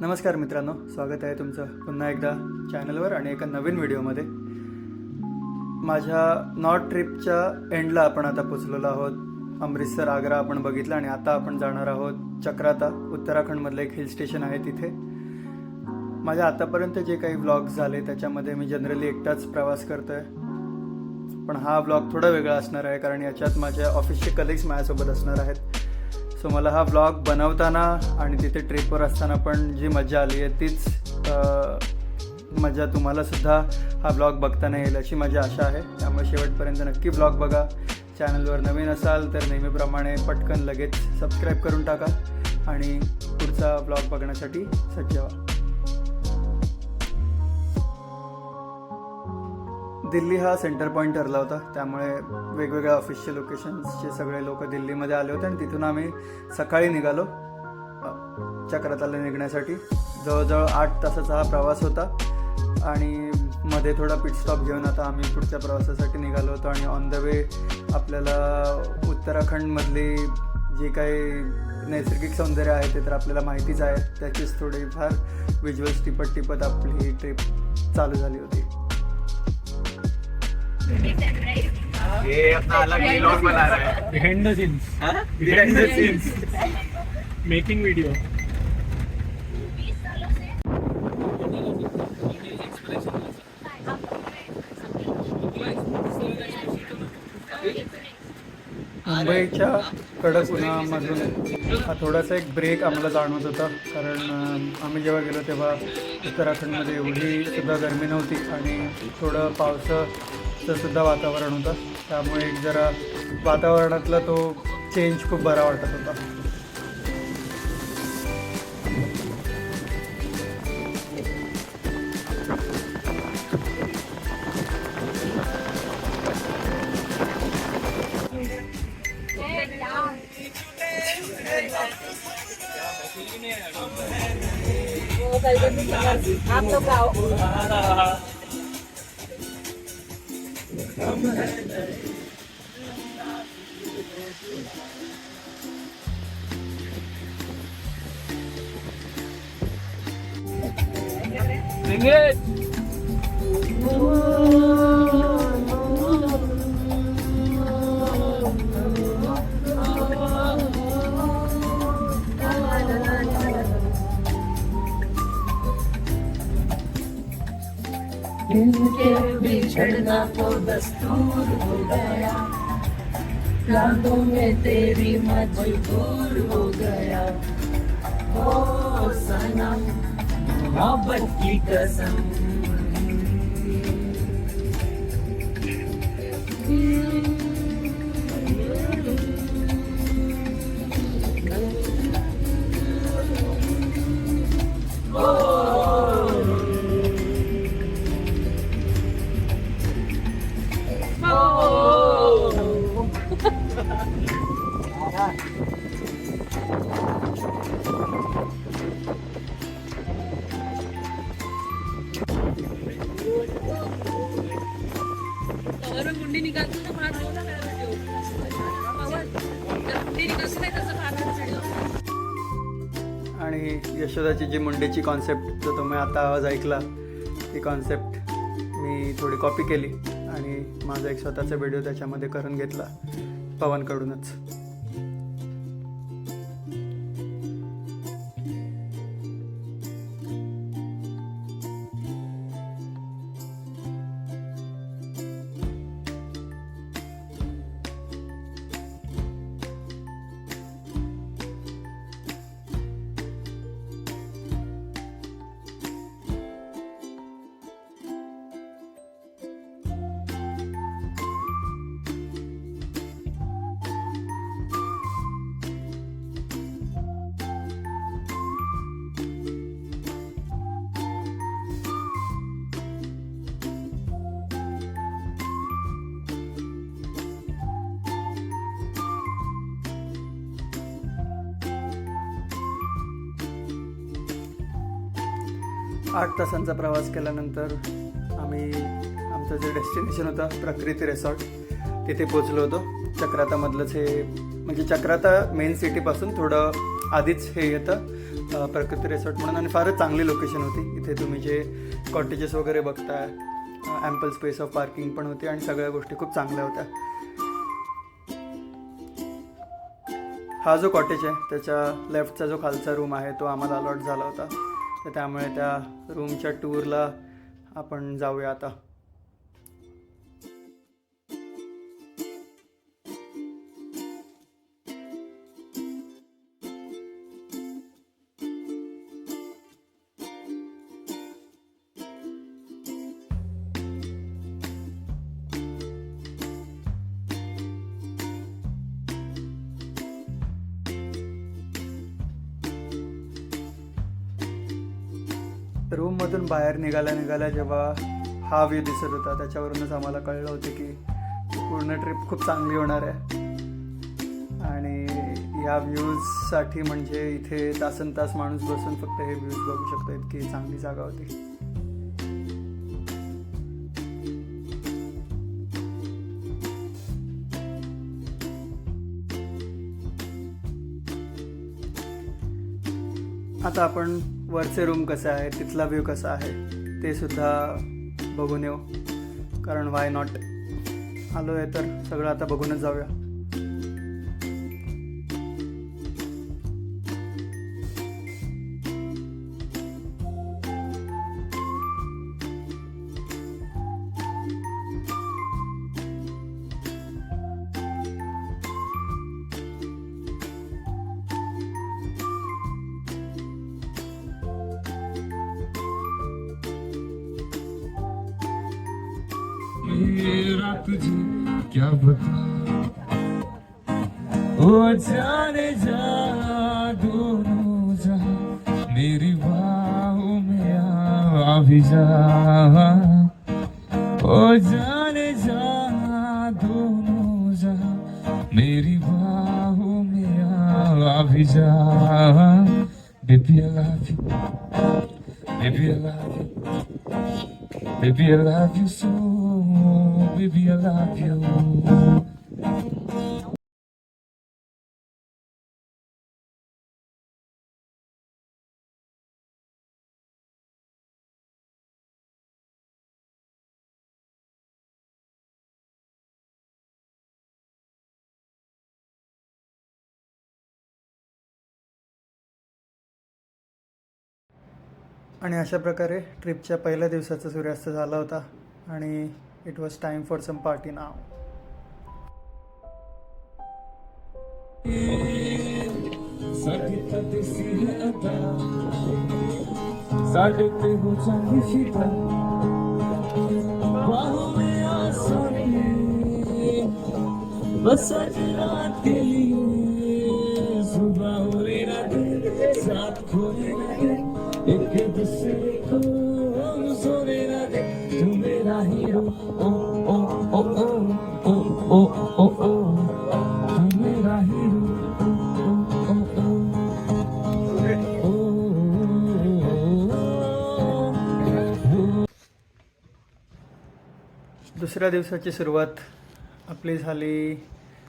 नमस्कार मित्रांनो स्वागत आहे तुमचं पुन्हा एकदा चॅनलवर आणि एका नवीन व्हिडिओमध्ये. माझ्या नॉर्थ ट्रिपच्या एंडला आपण आता पोचलेलो आहोत. अमृतसर आग्रा आपण बघितलं आणि आता आपण जाणार आहोत चक्राता उत्तराखंडमधलं एक हिल स्टेशन आहे तिथे. माझ्या आतापर्यंत जे काही व्लॉग झाले त्याच्यामध्ये मी जनरली एकटाच प्रवास करतोय. पण हा व्लॉग थोडा वेगळा असणार आहे कारण याच्यात माझ्या ऑफिसचे कलिग्स माझ्यासोबत असणार आहेत. सो मला हा ब्लॉग बनवताना आणि तिथे ट्रिपवर असताना पण जी मजा आली आहे तीच मजा तुम्हालासुद्धा हा ब्लॉग बघताना येईल अशी माझी आशा आहे. त्यामुळे शेवटपर्यंत नक्की ब्लॉग बघा. चॅनलवर नवीन असाल तर नेहमीप्रमाणे पटकन लगेच सबस्क्राईब करून टाका आणि पुढचा ब्लॉग बघण्यासाठी सज्ज व्हा. दिल्ली हा सेंटर पॉईंट ठरला होता. त्यामुळे वेगवेगळ्या ऑफिसचे लोकेशन्सचे सगळे लोक दिल्लीमध्ये आले होते आणि तिथून आम्ही सकाळी निघालो चक्रताला चक्राताला निघण्यासाठी. जवळजवळ आठ तासाचा हा प्रवास होता आणि मध्ये थोडा पिटस्टॉप घेऊन आता आम्ही पुढच्या प्रवासासाठी निघालो होतो आणि ऑन द वे आपल्याला उत्तराखंडमधली जी काही नैसर्गिक सौंदर्य आहे ते तर आपल्याला माहितीच आहे. त्याचीच थोडीफार विज्युअल्स टिपत टिपत आपली ही ट्रिप चालू झाली होती. ये अपना अलग व्लॉग बना रहा है. Behind the scenes Behind the scenes. Making video मुंबईच्या कडक उन्हामधून हा थोडासा एक ब्रेक आम्हाला जाणवत होता. कारण आम्ही जेव्हा गेलो तेव्हा उत्तराखंडमध्ये एवढी सुद्धा गरमी नव्हती आणि थोडं पावसाचं सुद्धा वातावरण होतं. त्यामुळे एक जरा वातावरणातला तो चेंज खूप बरा वाटत होता. आप लोग आओ इनके बिछड़ना तो दस्तूर हो गया। यादों में तेरी मजबूर हो गया। ओ सनम मोहब्बत की कसम। मुंडी मुंडी नाही आणि यशोदाची जी मुंडेची कॉन्सेप्ट जो तुम्ही आता आवाज ऐकला ती कॉन्सेप्ट मी थोडी कॉपी केली आणि माझा एक स्वतःचा व्हिडिओ त्याच्यामध्ये करून घेतला पवनकडूनच. आठ तासांचा प्रवास केल्यानंतर आम्ही आमचं जे डेस्टिनेशन होतं प्रकृती रिसॉर्ट तिथे पोचलो होतो. चक्रातामधलंच हे म्हणजे चक्राता मेन सिटीपासून थोडं आधीच हे येतं प्रकृती रिसॉर्ट म्हणून. आणि फारच चांगली लोकेशन होती. इथे तुम्ही जे कॉटेजेस वगैरे बघताय ॲम्पल स्पेस ऑफ पार्किंग पण होती आणि सगळ्या गोष्टी खूप चांगल्या होत्या. हा जो कॉटेज आहे त्याच्या लेफ्टचा जो खालचा रूम आहे तो आम्हाला अलॉट झाला होता. तर त्यामुळे त्या रूमच्या टूरला आपण जाऊया आता. रूममधून बाहेर निघाल्या निघाल्या जेव्हा हा व्ह्यू दिसत होता त्याच्यावरूनच आम्हाला कळलं होतं की पूर्ण ट्रिप खूप चांगली होणार आहे. आणि ह्या व्ह्यूजसाठी म्हणजे इथे तासन तास माणूस बसून फक्त हे व्ह्यूज बघू शकतो इतकी चांगली जागा होती. आता आपण वरचे रूम कसे आहे तिथला व्ह्यू कसा आहे ते सुद्धा बघून येऊ. कारण वाय नॉट आलो आहे तर सगळं आता बघूनच जाऊया. मेरा तुझे क्या बता ओ जाने जा दोनों जहां मेरी बाहों में आ भी जा ओ जाने जा दोनों जहां मेरी बाहों में आ भी जा Baby, I love you. Baby, I love you. Baby, I love you so. Baby, I love you. आणि अशा प्रकारे ट्रिपच्या पहिल्या दिवसाचा सूर्यास्त झाला होता आणि It was time for some party now. बस रात के लिए। दुसऱ्या दिवसाची सुरुवात आपली झाली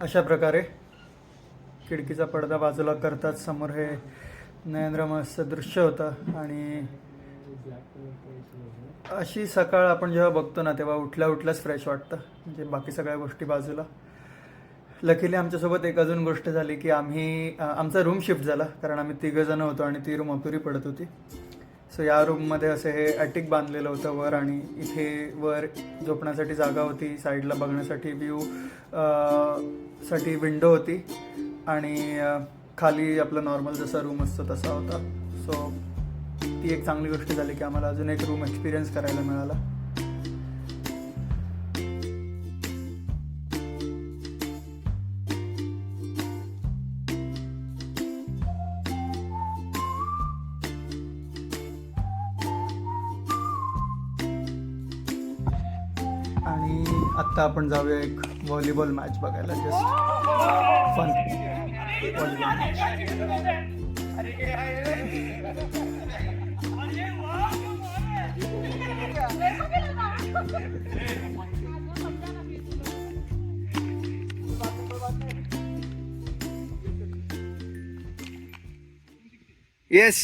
अशा प्रकारे. खिडकीचा पडदा बाजूला करताच समोर हे नयनरमाचं दृश्य होतं आणि अशी सकाळ आपण जेव्हा बघतो ना तेव्हा उठल्या उठल्याच फ्रेश वाटतं. म्हणजे बाकी सगळ्या गोष्टी बाजूला. लकीली आमच्यासोबत एक अजून गोष्ट झाली की आम्ही आमचा रूम शिफ्ट झाला. कारण आम्ही तिघंजणं होतो आणि ती रूम अपुरी पडत होती. सो या रूममध्ये असं हे ॲटिक बांधलेलं होतं वर आणि इथे वर झोपण्यासाठी जागा होती. साईडला बघण्यासाठी व्ह्यू साठी विंडो होती. आणि खाली आपला नॉर्मल जसा रूम असतो तसा होता. सो ती एक चांगली गोष्ट झाली की आम्हाला अजून एक रूम एक्सपिरियन्स करायला मिळाला. आपण जाऊया एक व्हॉलीबॉल मॅच बघायला. जस्ट फन मॅच येस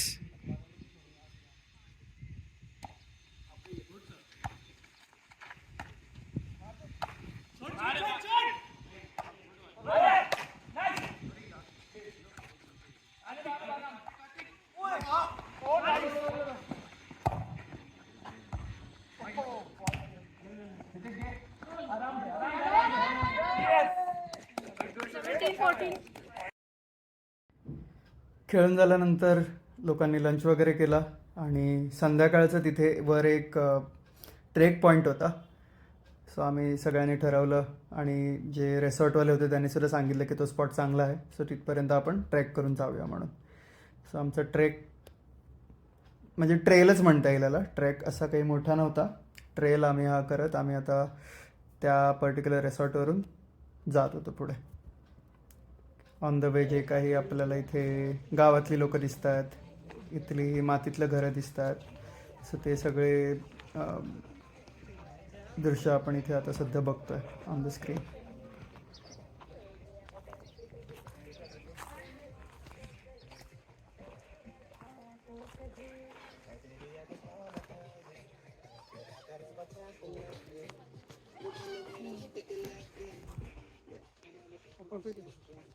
खेळून झाल्यानंतर लोकांनी लंच वगैरे केला आणि संध्याकाळचं तिथे वर एक ट्रेक पॉईंट होता. सो आम्ही सगळ्यांनी ठरवलं आणि जे रेसॉर्टवाले होते त्यांनी सुद्धा सांगितलं की तो स्पॉट चांगला आहे. सो तिथपर्यंत आपण ट्रेक करून जाऊया म्हणून. सो आमचं ट्रेक म्हणजे ट्रेलच म्हणता येईल याला. ट्रेक असा काही मोठा नव्हता. ट्रेल आम्ही हा करत आम्ही आता त्या पर्टिक्युलर रेसॉर्टवरून जात होतो पुढे. ऑन द वे जे काही आपल्याला इथे गावातली लोकं दिसतात इथली मातीतलं घरं दिसतात. सो ते सगळे दृश्य आपण इथे आता सध्या बघतोय ऑन द स्क्रीन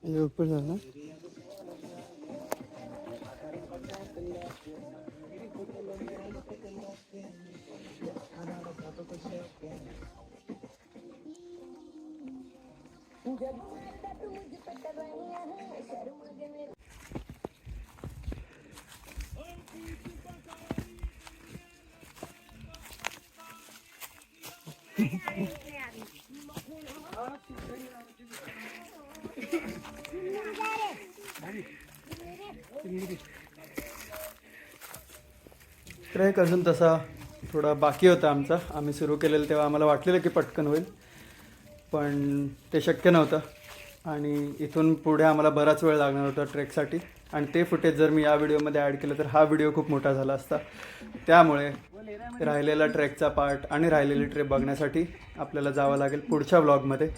ఇది ఉప్పుడుదా Thank you. ट्रेक अजून तसा थोडा बाकी होता आमचा. आम्ही सुरू केलेलं तेव्हा आम्हाला वाटलेलं की पटकन होईल पण ते शक्य नव्हतं. आणि इथून पुढे आम्हाला बराच वेळ लागणार होता ट्रेकसाठी. आणि ते फुटेज जर मी या व्हिडिओमध्ये ॲड केलं तर हा व्हिडिओ खूप मोठा झाला असता. त्यामुळे राहिलेला ट्रेकचा पार्ट आणि राहिलेली ट्रेक बघण्यासाठी आपल्याला जावं लागेल पुढच्या व्लॉगमध्ये.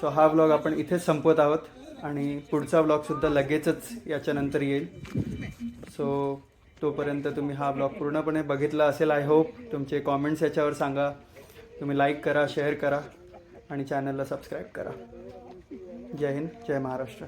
सो हा व्लॉग आपण इथेच संपवत आहोत. आणि पुढचा ब्लॉगसुद्धा लगेचच याच्यानंतर येईल. सो तोपर्यंत तुम्ही हा ब्लॉग पूर्णपणे बघितला असेल आय होप तुमचे कॉमेंट्स याच्यावर सांगा. तुम्ही लाईक करा शेअर करा आणि चॅनलला सबस्क्राईब करा. जय हिंद जय महाराष्ट्र.